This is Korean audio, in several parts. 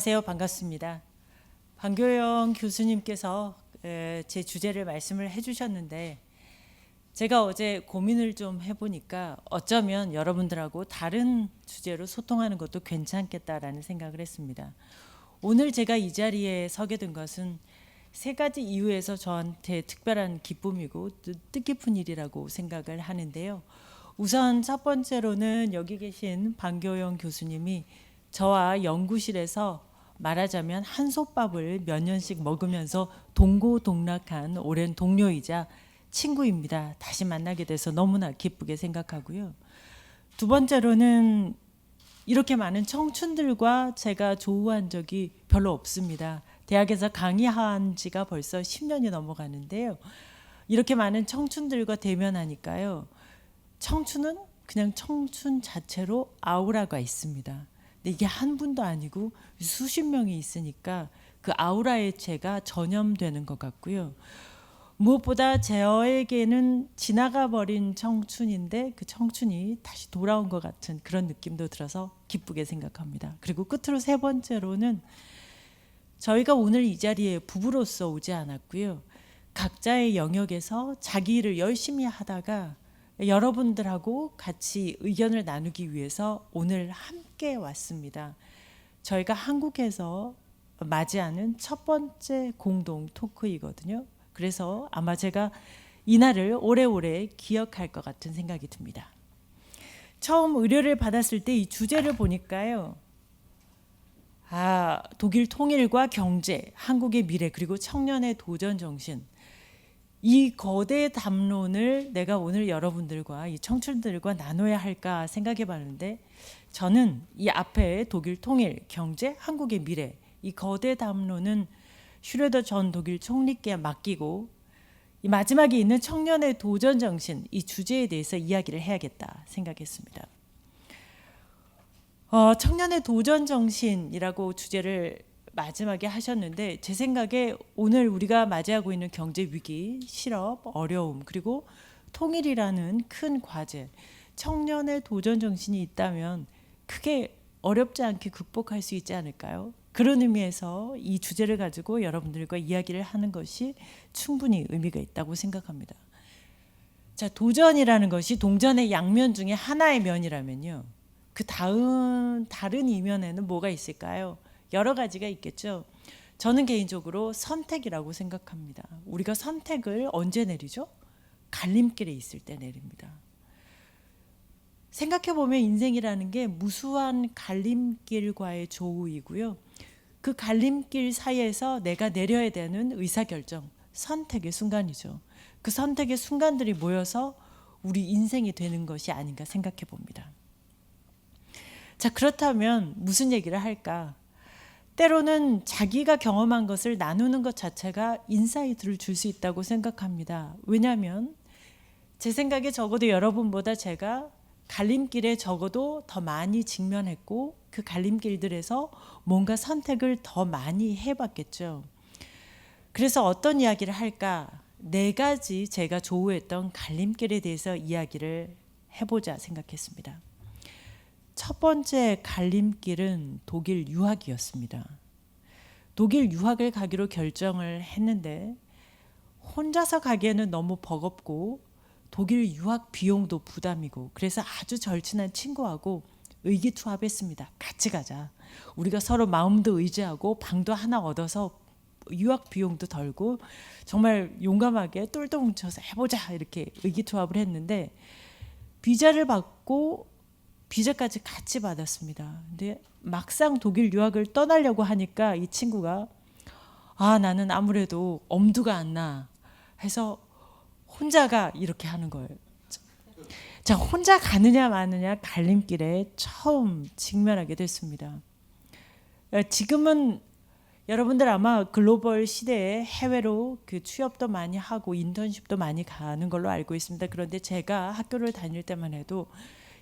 안녕하세요. 반갑습니다. 방교영 교수님께서 에, 제 주제를 말씀을 해주셨는데 제가 어제 고민을 좀 해보니까 어쩌면 여러분들하고 다른 주제로 소통하는 것도 괜찮겠다라는 생각을 했습니다. 오늘 제가 이 자리에 서게 된 것은 세 가지 이유에서 저한테 특별한 기쁨이고 뜻- 뜻깊은 일이라고 생각을 하는데요. 우선 첫 번째로는 여기 계신 방교영 교수님이 저와 연구실에서 말하자면 한솥밥을 몇 년씩 먹으면서 동고동락한 오랜 동료이자 친구입니다. 다시 만나게 돼서 너무나 기쁘게 생각하고요. 두 번째로는 이렇게 많은 청춘들과 제가 조우한 적이 별로 없습니다. 대학에서 강의한 지가 벌써 10년이 넘어가는데요. 이렇게 많은 청춘들과 대면하니까요. 청춘은 그냥 청춘 자체로 아우라가 있습니다. 근데 이게 한 분도 아니고 수십 명이 있으니까 그 아우라의 제가 전염되는 것 같고요. 무엇보다 저에게는 지나가 버린 청춘인데 그 청춘이 다시 돌아온 것 같은 그런 느낌도 들어서 기쁘게 생각합니다. 그리고 끝으로 세 번째로는 저희가 오늘 이 자리에 부부로서 오지 않았고요. 각자의 영역에서 자기 일을 열심히 하다가 여러분들하고 같이 의견을 나누기 위해서 오늘 함께 왔습니다. 저희가 한국에서 맞이하는 첫 번째 공동 토크이거든요. 그래서 아마 제가 이날을 오래오래 기억할 것 같은 생각이 듭니다. 처음 의뢰를 받았을 때 이 주제를 보니까요. 아, 독일 통일과 경제, 한국의 미래 그리고 청년의 도전 정신 이 거대 담론을 내가 오늘 여러분들과 이 청춘들과 나눠야 할까 생각해 봤는데 저는 이 앞에 독일 통일, 경제, 한국의 미래 이 거대 담론은 슈레더 전 독일 총리께 맡기고 이 마지막에 있는 청년의 도전 정신 이 주제에 대해서 이야기를 해야겠다 생각했습니다. 어, 청년의 도전 정신이라고 주제를 마지막에 하셨는데 제 생각에 오늘 우리가 맞이하고 있는 경제 위기, 실업, 어려움 그리고 통일이라는 큰 과제, 청년의 도전 정신이 있다면 크게 어렵지 않게 극복할 수 있지 않을까요? 그런 의미에서 이 주제를 가지고 여러분들과 이야기를 하는 것이 충분히 의미가 있다고 생각합니다. 자, 도전이라는 것이 동전의 양면 중에 하나의 면이라면요. 그 다음 다른 이면에는 뭐가 있을까요? 여러 가지가 있겠죠. 저는 개인적으로 선택이라고 생각합니다. 우리가 선택을 언제 내리죠? 갈림길에 있을 때 내립니다. 생각해 보면 인생이라는 게 무수한 갈림길과의 조우이고요. 그 갈림길 사이에서 내가 내려야 되는 의사결정, 선택의 순간이죠. 그 선택의 순간들이 모여서 우리 인생이 되는 것이 아닌가 생각해 봅니다. 자, 그렇다면 무슨 얘기를 할까? 때로는 자기가 경험한 것을 나누는 것 자체가 인사이트를 줄 수 있다고 생각합니다. 왜냐하면 제 생각에 적어도 여러분보다 제가 갈림길에 적어도 더 많이 직면했고 그 갈림길들에서 뭔가 선택을 더 많이 해봤겠죠. 그래서 어떤 이야기를 할까? 네 가지 제가 조우했던 갈림길에 대해서 이야기를 해보자 생각했습니다. 첫 번째 갈림길은 독일 유학이었습니다. 독일 유학을 가기로 결정을 했는데 혼자서 가기에는 너무 버겁고 독일 유학 비용도 부담이고 그래서 아주 절친한 친구하고 의기투합했습니다. 같이 가자. 우리가 서로 마음도 의지하고 방도 하나 얻어서 유학 비용도 덜고 정말 용감하게 똘똘 뭉쳐서 해보자 이렇게 의기투합을 했는데 비자를 받고 비자까지 같이 받았습니다. 근데 막상 독일 유학을 떠나려고 하니까 이 친구가 아 나는 아무래도 엄두가 안 나 해서 혼자가 이렇게 하는 거예요. 자 혼자 가느냐 마느냐 갈림길에 처음 직면하게 됐습니다. 지금은 여러분들 아마 글로벌 시대에 해외로 그 취업도 많이 하고 인턴십도 많이 가는 걸로 알고 있습니다. 그런데 제가 학교를 다닐 때만 해도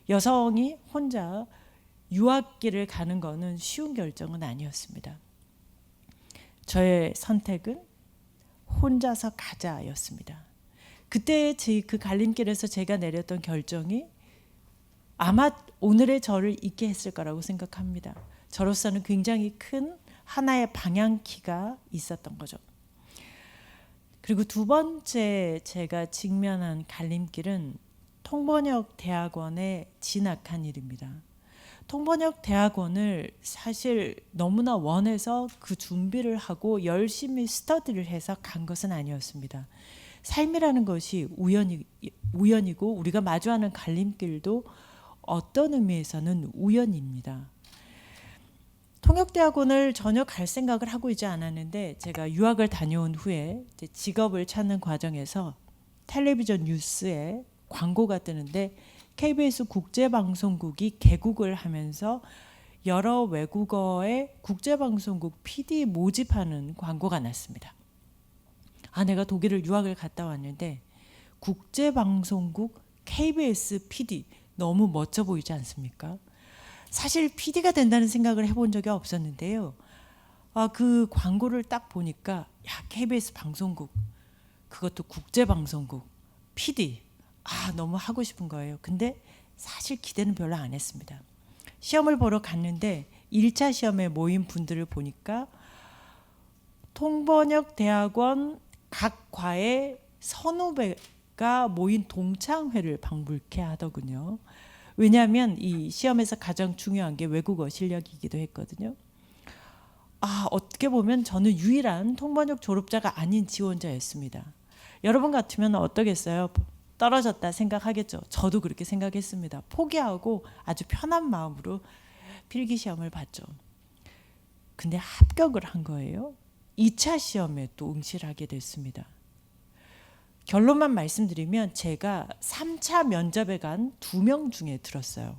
여성이 혼자 유학길을 가는 거는 쉬운 결정은 아니었습니다. 저의 선택은 혼자서 가자였습니다. 그때 제그 갈림길에서 제가 내렸던 결정이 아마 오늘의 저를 있게 했을 거라고 생각합니다. 저로서는 굉장히 큰 하나의 방향키가 있었던 거죠. 그리고 두 번째 제가 직면한 갈림길은 통번역 대학원에 진학한 일입니다. 통번역 대학원을 사실 너무나 원해서 그 준비를 하고 열심히 스터디를 해서 간 것은 아니었습니다. 삶이라는 것이 우연이 우연이고 우리가 마주하는 갈림길도 어떤 의미에서는 우연입니다. 통역대학원을 전혀 갈 생각을 하고 있지 않았는데 제가 유학을 다녀온 후에 직업을 찾는 과정에서 텔레비전 뉴스에 광고가 뜨는데 KBS 국제방송국이 개국을 하면서 여러 외국어의 국제방송국 PD 모집하는 광고가 났습니다. 아, 내가 독일을 유학을 갔다 왔는데 국제방송국 KBS PD 너무 멋져 보이지 않습니까? 사실 PD가 된다는 생각을 해본 적이 없었는데요. 아, 그 광고를 딱 보니까 야, KBS 방송국 그것도 국제방송국 PD 아, 너무 하고 싶은 거예요. 근데 사실 기대는 별로 안 했습니다. 시험을 보러 갔는데 1차 시험에 모인 분들을 보니까 통번역 대학원 각 과의 선후배가 모인 동창회를 방불케 하더군요. 왜냐하면 이 시험에서 가장 중요한 게 외국어 실력이기도 했거든요. 아, 어떻게 보면 저는 유일한 통번역 졸업자가 아닌 지원자였습니다. 여러분 같으면 어떠겠어요? 떨어졌다 생각하겠죠. 저도 그렇게 생각했습니다. 포기하고 아주 편한 마음으로 필기 시험을 봤죠. 근데 합격을 한 거예요. 2차 시험에 또 응시를 하게 됐습니다. 결론만 말씀드리면 제가 3차 면접에 간 두 명 중에 들었어요.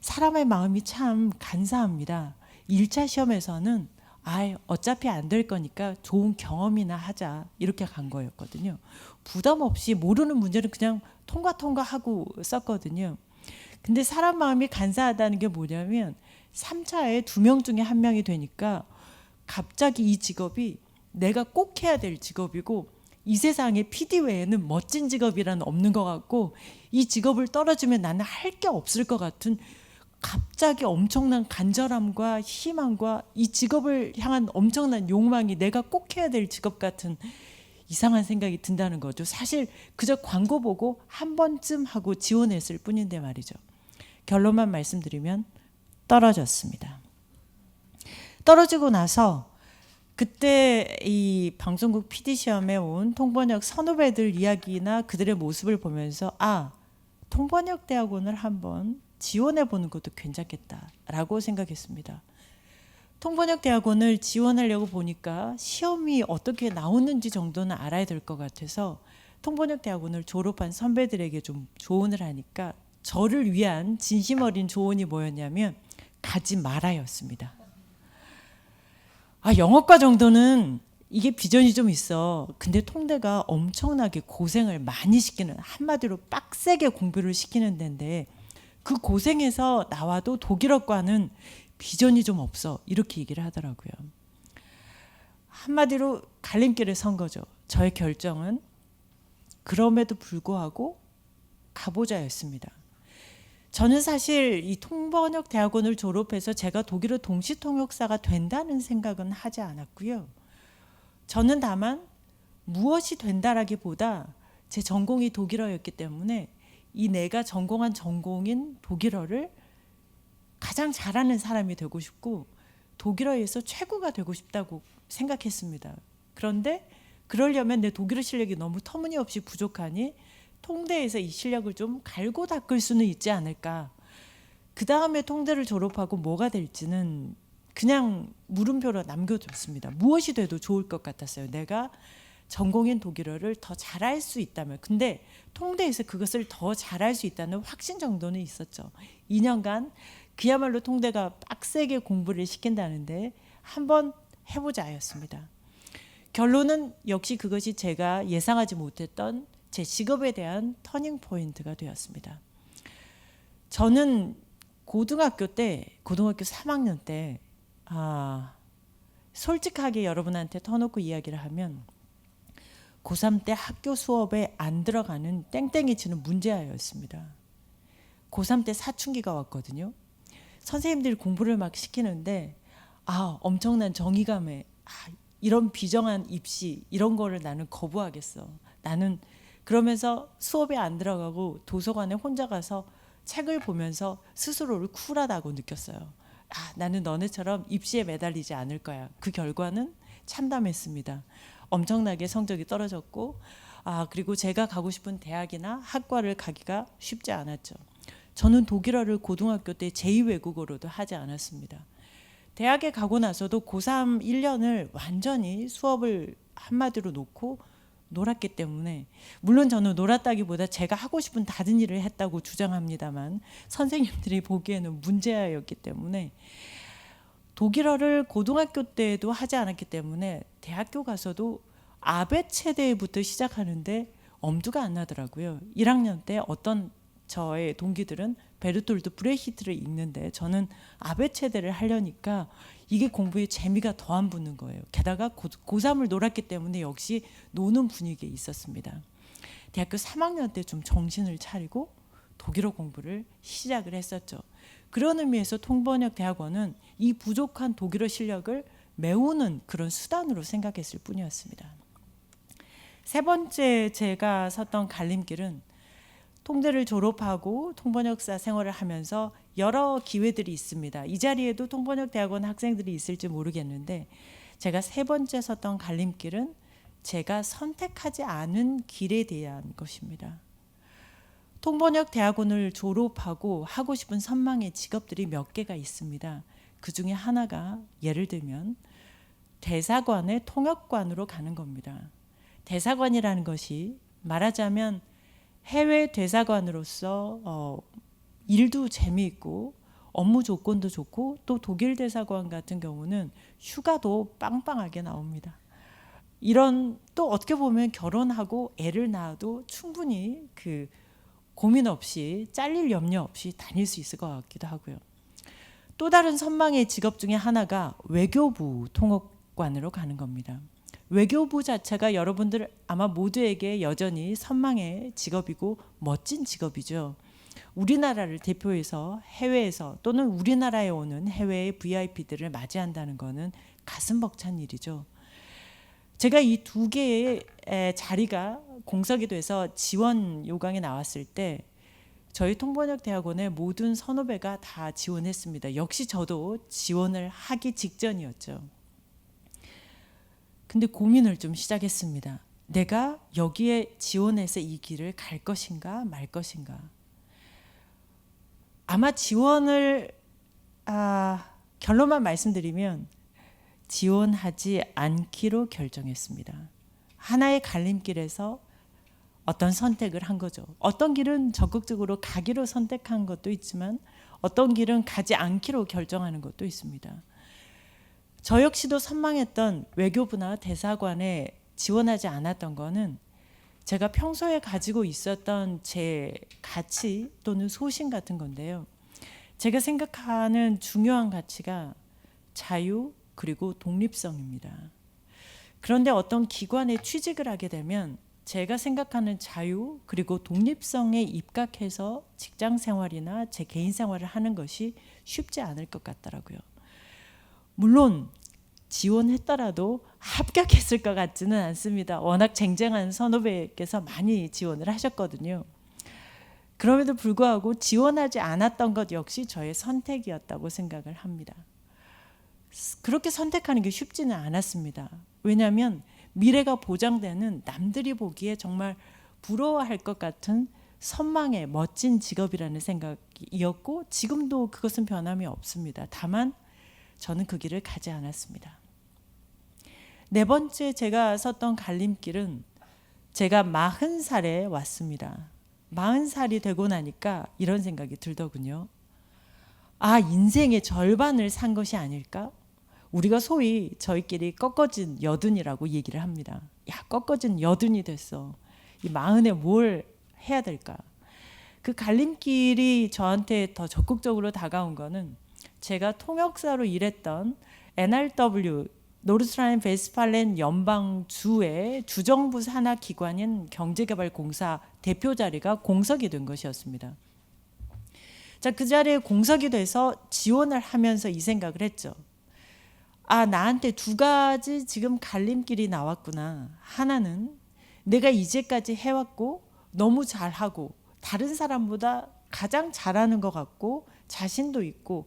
사람의 마음이 참 간사합니다. 1차 시험에서는 아, 어차피 안 될 거니까 좋은 경험이나 하자 이렇게 간 거였거든요. 부담 없이 모르는 문제는 그냥 통과 통과하고 썼거든요. 근데 사람 마음이 간사하다는 게 뭐냐면 3차에 두 명 중에 한 명이 되니까 갑자기 이 직업이 내가 꼭 해야 될 직업이고 이 세상에 PD 외에는 멋진 직업이란 없는 것 같고 이 직업을 떨어지면 나는 할 게 없을 것 같은 갑자기 엄청난 간절함과 희망과 이 직업을 향한 엄청난 욕망이 내가 꼭 해야 될 직업 같은 이상한 생각이 든다는 거죠. 사실 그저 광고 보고 한 번쯤 하고 지원했을 뿐인데 말이죠. 결론만 말씀드리면 떨어졌습니다. 떨어지고 나서 그때 이 방송국 PD 시험에 온 통번역 선후배들 이야기나 그들의 모습을 보면서 아 통번역 대학원을 한번 지원해 보는 것도 괜찮겠다라고 생각했습니다. 통번역 대학원을 지원하려고 보니까 시험이 어떻게 나오는지 정도는 알아야 될 것 같아서 통번역 대학원을 졸업한 선배들에게 좀 조언을 하니까 저를 위한 진심 어린 조언이 뭐였냐면 가지 말아였습니다. 아 영어과 정도는 이게 비전이 좀 있어. 근데 통대가 엄청나게 고생을 많이 시키는 한마디로 빡세게 공부를 시키는 데인데 그 고생에서 나와도 독일어과는 비전이 좀 없어. 이렇게 얘기를 하더라고요. 한마디로 갈림길을 선 거죠. 저의 결정은 그럼에도 불구하고 가보자였습니다. 저는 사실 이 통번역 대학원을 졸업해서 제가 독일어 동시 통역사가 된다는 생각은 하지 않았고요. 저는 다만 무엇이 된다라기보다 제 전공이 독일어였기 때문에 이 내가 전공한 전공인 독일어를 가장 잘하는 사람이 되고 싶고 독일어에서 최고가 되고 싶다고 생각했습니다. 그런데 그러려면 내 독일어 실력이 너무 터무니없이 부족하니 통대에서 이 실력을 좀 갈고 닦을 수는 있지 않을까. 그 다음에 통대를 졸업하고 뭐가 될지는 그냥 물음표로 남겨뒀습니다. 무엇이 돼도 좋을 것 같았어요. 내가 전공인 독일어를 더 잘할 수 있다면 근데 통대에서 그것을 더 잘할 수 있다는 확신 정도는 있었죠. 2년간 그야말로 통대가 빡세게 공부를 시킨다는데 한번 해보자였습니다. 결론은 역시 그것이 제가 예상하지 못했던 제 직업에 대한 터닝 포인트가 되었습니다. 저는 고등학교 때, 고등학교 3학년 때, 아, 솔직하게 여러분한테 터놓고 이야기를 하면 고3 때 학교 수업에 안 들어가는 땡땡이 치는 문제아였습니다. 고3 때 사춘기가 왔거든요. 선생님들이 공부를 막 시키는데 아 엄청난 정의감에 아, 이런 비정한 입시 이런 거를 나는 거부하겠어. 나는 그러면서 수업에 안 들어가고 도서관에 혼자 가서 책을 보면서 스스로를 쿨하다고 느꼈어요. 아, 나는 너네처럼 입시에 매달리지 않을 거야. 그 결과는 참담했습니다. 엄청나게 성적이 떨어졌고, 아, 그리고 제가 가고 싶은 대학이나 학과를 가기가 쉽지 않았죠. 저는 독일어를 고등학교 때 제2외국어로도 하지 않았습니다. 대학에 가고 나서도 고3 1년을 완전히 수업을 한마디로 놓고 놀았기 때문에 물론 저는 놀았다기보다 제가 하고 싶은 다른 일을 했다고 주장합니다만 선생님들이 보기에는 문제였기 때문에 독일어를 고등학교 때도 하지 않았기 때문에 대학교 가서도 아베 체대부터 시작하는데 엄두가 안 나더라고요. 1학년 때 어떤 저의 동기들은 베르톨드 브레히트를 읽는데 저는 아베 체대를 하려니까 이게 공부에 재미가 더 안 붙는 거예요. 게다가 고, 고3을 놀았기 때문에 역시 노는 분위기에 있었습니다. 대학교 3학년 때 좀 정신을 차리고 독일어 공부를 시작을 했었죠. 그런 의미에서 통번역 대학원은 이 부족한 독일어 실력을 메우는 그런 수단으로 생각했을 뿐이었습니다. 세 번째 제가 섰던 갈림길은 통대를 졸업하고 통번역사 생활을 하면서 여러 기회들이 있습니다. 이 자리에도 통번역 대학원 학생들이 있을지 모르겠는데 제가 세 번째 섰던 갈림길은 제가 선택하지 않은 길에 대한 것입니다. 통번역 대학원을 졸업하고 하고 싶은 선망의 직업들이 몇 개가 있습니다. 그 중에 하나가 예를 들면 대사관의 통역관으로 가는 겁니다. 대사관이라는 것이 말하자면 해외 대사관으로서 어, 일도 재미있고 업무 조건도 좋고 또 독일 대사관 같은 경우는 휴가도 빵빵하게 나옵니다. 이런 또 어떻게 보면 결혼하고 애를 낳아도 충분히 그 고민 없이 잘릴 염려 없이 다닐 수 있을 것 같기도 하고요. 또 다른 선망의 직업 중에 하나가 외교부 통역관으로 가는 겁니다. 외교부 자체가 여러분들 아마 모두에게 여전히 선망의 직업이고 멋진 직업이죠. 우리나라를 대표해서 해외에서 또는 우리나라에 오는 해외의 VIP들을 맞이한다는 것은 가슴 벅찬 일이죠. 제가 이 두 개의 자리가 공석이 돼서 지원 요강에 나왔을 때 저희 통번역 대학원의 모든 선후배가 다 지원했습니다. 역시 저도 지원을 하기 직전이었죠. 근데 고민을 좀 시작했습니다. 내가 여기에 지원해서 이 길을 갈 것인가 말 것인가. 아마 지원을 아, 결론만 말씀드리면 지원하지 않기로 결정했습니다. 하나의 갈림길에서 어떤 선택을 한 거죠. 어떤 길은 적극적으로 가기로 선택한 것도 있지만 어떤 길은 가지 않기로 결정하는 것도 있습니다. 저 역시도 선망했던 외교부나 대사관에 지원하지 않았던 거는 제가 평소에 가지고 있었던 제 가치 또는 소신 같은 건데요. 제가 생각하는 중요한 가치가 자유 그리고 독립성입니다. 그런데 어떤 기관에 취직을 하게 되면 제가 생각하는 자유 그리고 독립성에 입각해서 직장 생활이나 제 개인 생활을 하는 것이 쉽지 않을 것 같더라고요. 물론 지원했더라도 합격했을 것 같지는 않습니다. 워낙 쟁쟁한 선후배께서 많이 지원을 하셨거든요. 그럼에도 불구하고 지원하지 않았던 것 역시 저의 선택이었다고 생각을 합니다. 그렇게 선택하는 게 쉽지는 않았습니다. 왜냐하면 미래가 보장되는 남들이 보기에 정말 부러워할 것 같은 선망의 멋진 직업이라는 생각이었고 지금도 그것은 변함이 없습니다. 다만 저는 그 길을 가지 않았습니다. 네 번째 제가 섰던 갈림길은 제가 마흔 살에 왔습니다. 마흔 살이 되고 나니까 이런 생각이 들더군요. 아, 인생의 절반을 산 것이 아닐까? 우리가 소위 저희끼리 꺾어진 여든이라고 얘기를 합니다. 야, 꺾어진 여든이 됐어. 이 마흔에 뭘 해야 될까? 그 갈림길이 저한테 더 적극적으로 다가온 거는 제가 통역사로 일했던 NRW 노르스라인 베스팔렌 연방주의 주정부 산하 기관인 경제개발공사 대표 자리가 공석이 된 것이었습니다. 자, 그 자리에 공석이 돼서 지원을 하면서 이 생각을 했죠. 아, 나한테 두 가지 지금 갈림길이 나왔구나. 하나는 내가 이제까지 해왔고 너무 잘하고 다른 사람보다 가장 잘하는 것 같고 자신도 있고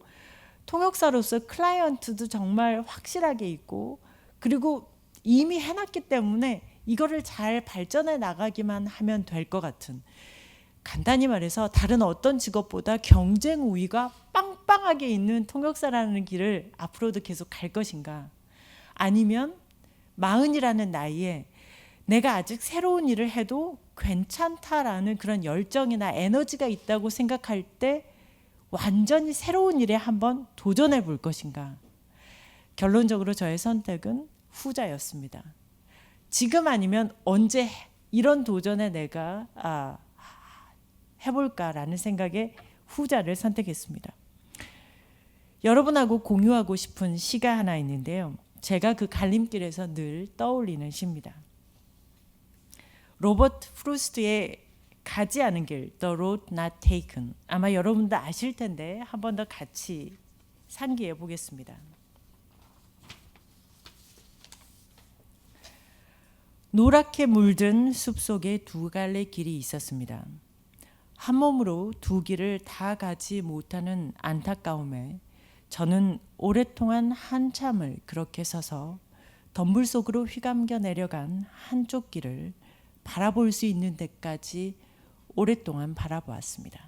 통역사로서 클라이언트도 정말 확실하게 있고 그리고 이미 해놨기 때문에 이거를 잘 발전해 나가기만 하면 될 것 같은 간단히 말해서 다른 어떤 직업보다 경쟁 우위가 빵빵하게 있는 통역사라는 길을 앞으로도 계속 갈 것인가 아니면 마흔이라는 나이에 내가 아직 새로운 일을 해도 괜찮다라는 그런 열정이나 에너지가 있다고 생각할 때 완전히 새로운 일에 한번 도전해 볼 것인가 결론적으로 저의 선택은 후자였습니다. 지금 아니면 언제 이런 도전에 내가 아, 해볼까라는 생각에 후자를 선택했습니다. 여러분하고 공유하고 싶은 시가 하나 있는데요. 제가 그 갈림길에서 늘 떠올리는 시입니다. 로버트 프루스트의 가지 않은 길, The Road Not Taken. 아마 여러분도 아실 텐데 한 번 더 같이 상기해 보겠습니다. 노랗게 물든 숲속에 두 갈래 길이 있었습니다. 한 몸으로 두 길을 다 가지 못하는 안타까움에 저는 오랫동안 한참을 그렇게 서서 덤불 속으로 휘감겨 내려간 한쪽 길을 바라볼 수 있는 데까지 오랫동안 바라보았습니다.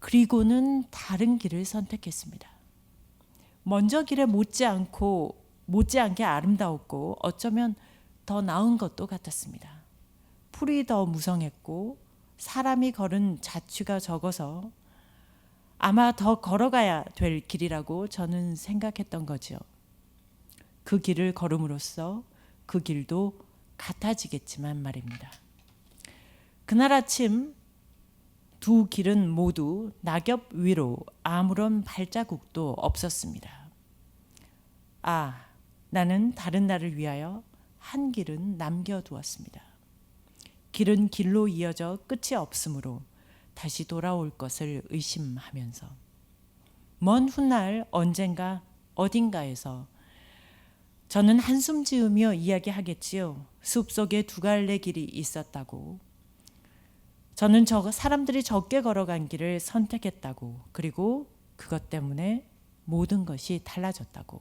그리고는 다른 길을 선택했습니다. 먼저 길에 못지않고 못지않게 아름다웠고 어쩌면 더 나은 것도 같았습니다. 풀이 더 무성했고 사람이 걸은 자취가 적어서 아마 더 걸어가야 될 길이라고 저는 생각했던 거죠. 그 길을 걸음으로써 그 길도 같아지겠지만 말입니다. 그날 아침 두 길은 모두 낙엽 위로 아무런 발자국도 없었습니다. 아, 나는 다른 날을 위하여 한 길은 남겨두었습니다. 길은 길로 이어져 끝이 없으므로 다시 돌아올 것을 의심하면서 먼 훗날 언젠가 어딘가에서 저는 한숨 지으며 이야기하겠지요. 숲속에 두 갈래 길이 있었다고. 저는 저 사람들이 적게 걸어간 길을 선택했다고. 그리고 그것 때문에 모든 것이 달라졌다고.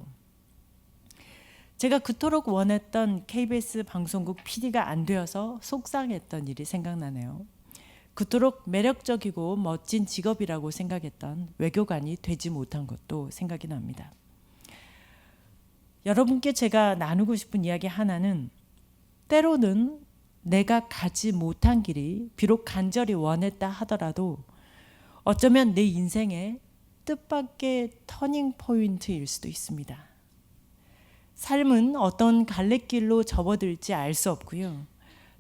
제가 그토록 원했던 KBS 방송국 PD가 안 되어서 속상했던 일이 생각나네요. 그토록 매력적이고 멋진 직업이라고 생각했던 외교관이 되지 못한 것도 생각이 납니다. 여러분께 제가 나누고 싶은 이야기 하나는 때로는 내가 가지 못한 길이 비록 간절히 원했다 하더라도 어쩌면 내 인생의 뜻밖의 터닝 포인트일 수도 있습니다. 삶은 어떤 갈래길로 접어들지 알 수 없고요.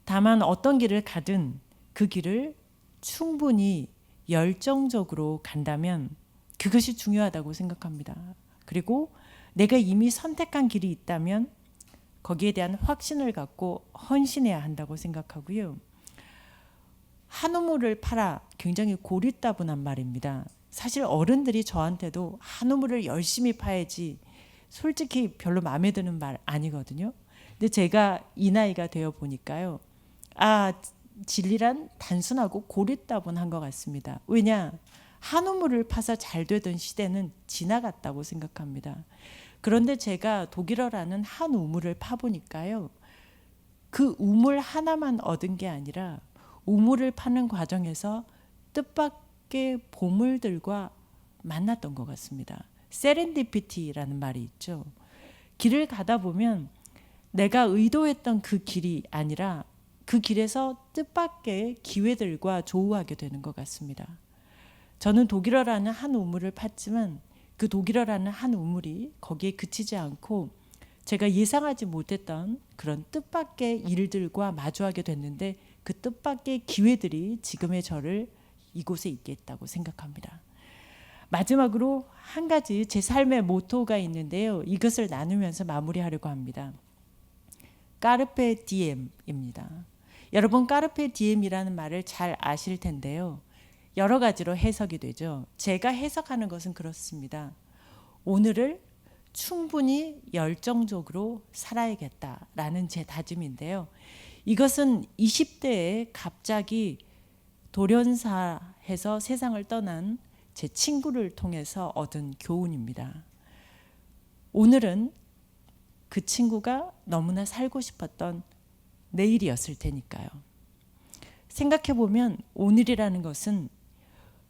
다만 어떤 길을 가든 그 길을 충분히 열정적으로 간다면 그것이 중요하다고 생각합니다. 그리고 내가 이미 선택한 길이 있다면 거기에 대한 확신을 갖고 헌신해야 한다고 생각하고요. 한우물을 팔아 굉장히 고리따분한 말입니다. 사실 어른들이 저한테도 한우물을 열심히 파야지 솔직히 별로 마음에 드는 말 아니거든요. 근데 제가 이 나이가 되어 보니까요. 아, 진리란 단순하고 고리따분한 것 같습니다. 왜냐? 한우물을 파서 잘 되던 시대는 지나갔다고 생각합니다. 그런데 제가 독일어라는 한 우물을 파보니까요. 그 우물 하나만 얻은 게 아니라 우물을 파는 과정에서 뜻밖의 보물들과 만났던 것 같습니다. 세렌디피티라는 말이 있죠. 길을 가다 보면 내가 의도했던 그 길이 아니라 그 길에서 뜻밖의 기회들과 조우하게 되는 것 같습니다. 저는 독일어라는 한 우물을 팠지만 그 독일어라는 한 우물이 거기에 그치지 않고 제가 예상하지 못했던 그런 뜻밖의 일들과 마주하게 됐는데 그 뜻밖의 기회들이 지금의 저를 이곳에 있게 했다고 생각합니다. 마지막으로 한 가지 제 삶의 모토가 있는데요. 이것을 나누면서 마무리하려고 합니다. 까르페 디엠입니다. 여러분 까르페 디엠이라는 말을 잘 아실 텐데요. 여러 가지로 해석이 되죠. 제가 해석하는 것은 그렇습니다. 오늘을 충분히 열정적으로 살아야겠다라는 제 다짐인데요. 이것은 20대에 갑자기 돌연사해서 세상을 떠난 제 친구를 통해서 얻은 교훈입니다. 오늘은 그 친구가 너무나 살고 싶었던 내일이었을 테니까요. 생각해 보면 오늘이라는 것은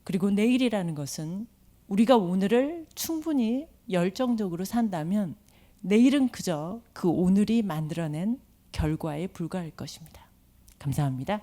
그리고 내일이라는 것은 우리가 오늘을 충분히 열정적으로 산다면 내일은 그저 그 오늘이 만들어낸 결과에 불과할 것입니다. 감사합니다.